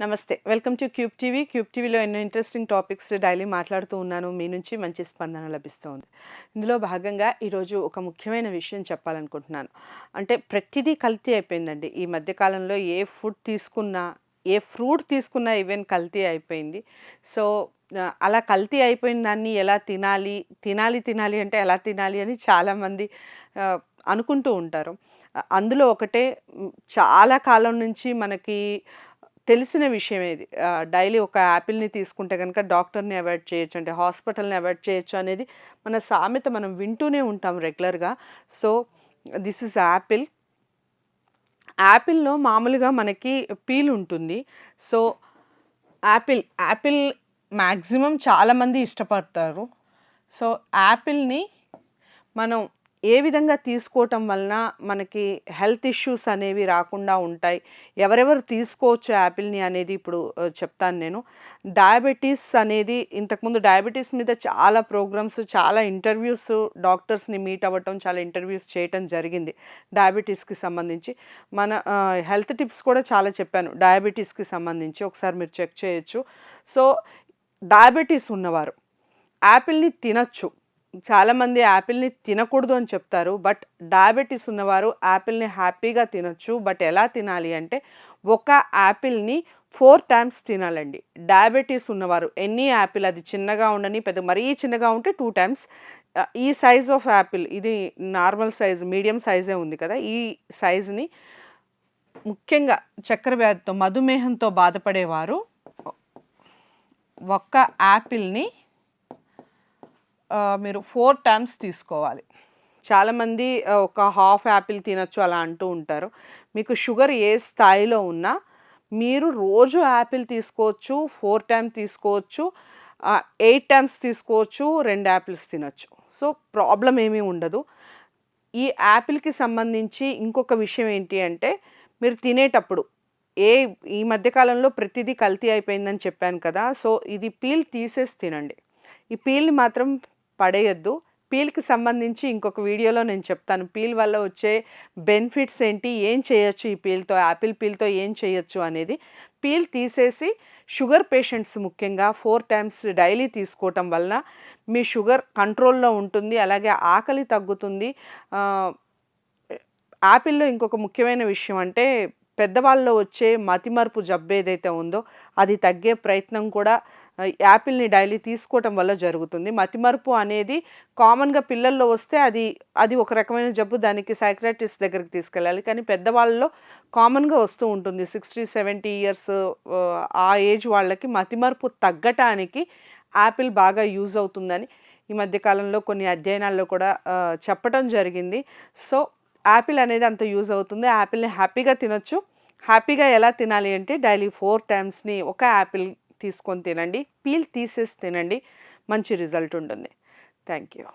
నమస్తే. Welcome to cube TV. Cube టీవీలో ఎన్నో ఇంట్రెస్టింగ్ టాపిక్స్ డైలీ మాట్లాడుతూ ఉన్నాను. మీ నుంచి మంచి స్పందన లభిస్తుంది. ఇందులో భాగంగా ఈరోజు ఒక ముఖ్యమైన విషయం చెప్పాలనుకుంటున్నాను. అంటే ప్రతిదీ కల్తీ అయిపోయిందండి. ఈ మధ్యకాలంలో ఏ ఫుడ్ తీసుకున్నా ఏ ఫ్రూట్ తీసుకున్నా ఈవెన్ కల్తీ అయిపోయింది. సో అలా కల్తీ అయిపోయిన దాన్ని ఎలా తినాలి తినాలి తినాలి అంటే ఎలా తినాలి అని చాలామంది అనుకుంటూ ఉంటారు. అందులో ఒకటే చాలా కాలం నుంచి మనకి తెలిసిన విషయం ఇది. డైలీ ఒక యాపిల్ని తీసుకుంటే కనుక డాక్టర్ని అవాయిడ్ చేయొచ్చు అంటే హాస్పిటల్ని అవాయిడ్ చేయొచ్చు అనేది మన సామెత మనం వింటూనే ఉంటాం రెగ్యులర్గా. So this is apple. యాపిల్లో మామూలుగా మనకి పీల్ ఉంటుంది. సో యాపిల్ యాపిల్ మ్యాక్సిమం చాలామంది ఇష్టపడతారు. సో యాపిల్ని మనం ఏ విధంగా తీసుకోవటం వలన మనకి హెల్త్ ఇష్యూస్ అనేవి రాకుండా ఉంటాయి? ఎవరెవరు తీసుకోవచ్చు యాపిల్ని అనేది ఇప్పుడు చెప్తాను నేను. డయాబెటీస్ అనేది ఇంతకుముందు డయాబెటీస్ మీద చాలా ప్రోగ్రామ్స్ చాలా ఇంటర్వ్యూస్ డాక్టర్స్ని మీట్ అవ్వటం చాలా ఇంటర్వ్యూస్ చేయటం జరిగింది డయాబెటీస్కి సంబంధించి. మన హెల్త్ టిప్స్ కూడా చాలా చెప్పాను డయాబెటీస్కి సంబంధించి. ఒకసారి మీరు చెక్ చేయొచ్చు. సో డయాబెటీస్ ఉన్నవారు యాపిల్ని తినచ్చు. చాలామంది యాపిల్ని తినకూడదు అని చెప్తారు బట్ డయాబెటీస్ ఉన్నవారు యాపిల్ని హ్యాపీగా తినొచ్చు. బట్ ఎలా తినాలి అంటే ఒక యాపిల్ని ఫోర్ టైమ్స్ తినాలండి. డయాబెటీస్ ఉన్నవారు ఎన్ని యాపిల్ అది చిన్నగా ఉండని పెద్ద మరీ చిన్నగా ఉంటే టూ టైమ్స్. ఈ సైజ్ ఆఫ్ యాపిల్ ఇది నార్మల్ సైజ్ మీడియం సైజే ఉంది కదా ఈ సైజ్ని ముఖ్యంగా చక్కెర వ్యాధితో మధుమేహంతో బాధపడేవారు ఒక్క యాపిల్ని మీరు ఫోర్ టైమ్స్ తీసుకోవాలి. చాలామంది ఒక హాఫ్ యాపిల్ తినొచ్చు అలా అంటూ ఉంటారు. మీకు షుగర్ ఏ స్థాయిలో ఉన్నా మీరు రోజు యాపిల్ తీసుకోవచ్చు ఫోర్ టైమ్స్ తీసుకోవచ్చు ఎయిట్ టైమ్స్ తీసుకోవచ్చు రెండు యాపిల్స్ తినొచ్చు. సో ప్రాబ్లం ఏమీ ఉండదు. ఈ యాపిల్కి సంబంధించి ఇంకొక విషయం ఏంటి అంటే మీరు తినేటప్పుడు ఏ ఈ మధ్యకాలంలో ప్రతిదీ కల్తీ అయిపోయిందని చెప్పాను కదా సో ఇది పీల్ తీసేసి తినండి. ఈ పీల్ని మాత్రం పడేయద్దు. పీల్కి సంబంధించి ఇంకొక వీడియోలో నేను చెప్తాను. పీల్ వల్ల వచ్చే బెనిఫిట్స్ ఏంటి? ఏం చేయొచ్చు ఈ పీల్తో? యాపిల్ పీల్తో ఏం చేయొచ్చు అనేది పీల్ తీసేసి షుగర్ పేషెంట్స్ ముఖ్యంగా ఫోర్ టైమ్స్ డైలీ తీసుకోవటం వలన మీ షుగర్ కంట్రోల్లో ఉంటుంది. అలాగే ఆకలి తగ్గుతుంది. యాపిల్లో ఇంకొక ముఖ్యమైన విషయం అంటే పెద్దవాళ్ళలో వచ్చే మతిమరుపు జబ్బు ఏదైతే ఉందో అది తగ్గే ప్రయత్నం కూడా యాపిల్ని డైలీ తీసుకోవటం వల్ల జరుగుతుంది. మతిమరుపు అనేది కామన్గా పిల్లల్లో వస్తే అది అది ఒక రకమైన జబ్బు దానికి సైక్రాటిస్ట్ దగ్గరికి తీసుకెళ్ళాలి. కానీ పెద్దవాళ్ళలో కామన్గా వస్తూ ఉంటుంది. సిక్స్టీ సెవెంటీ ఇయర్స్ ఆ ఏజ్ వాళ్ళకి మతిమరుపు తగ్గటానికి యాపిల్ బాగా యూజ్ అవుతుందని ఈ మధ్య కాలంలో కొన్ని అధ్యయనాల్లో కూడా చెప్పడం జరిగింది. సో యాపిల్ అనేది అంత యూజ్ అవుతుంది. యాపిల్ని హ్యాపీగా తినొచ్చు. హ్యాపీగా ఎలా తినాలి అంటే డైలీ ఫోర్ టైమ్స్ని ఒక యాపిల్ తీసుకొని తినండి. పీల్ తీసేసి తినండి. మంచి రిజల్ట్ ఉంటుంది. Thank you.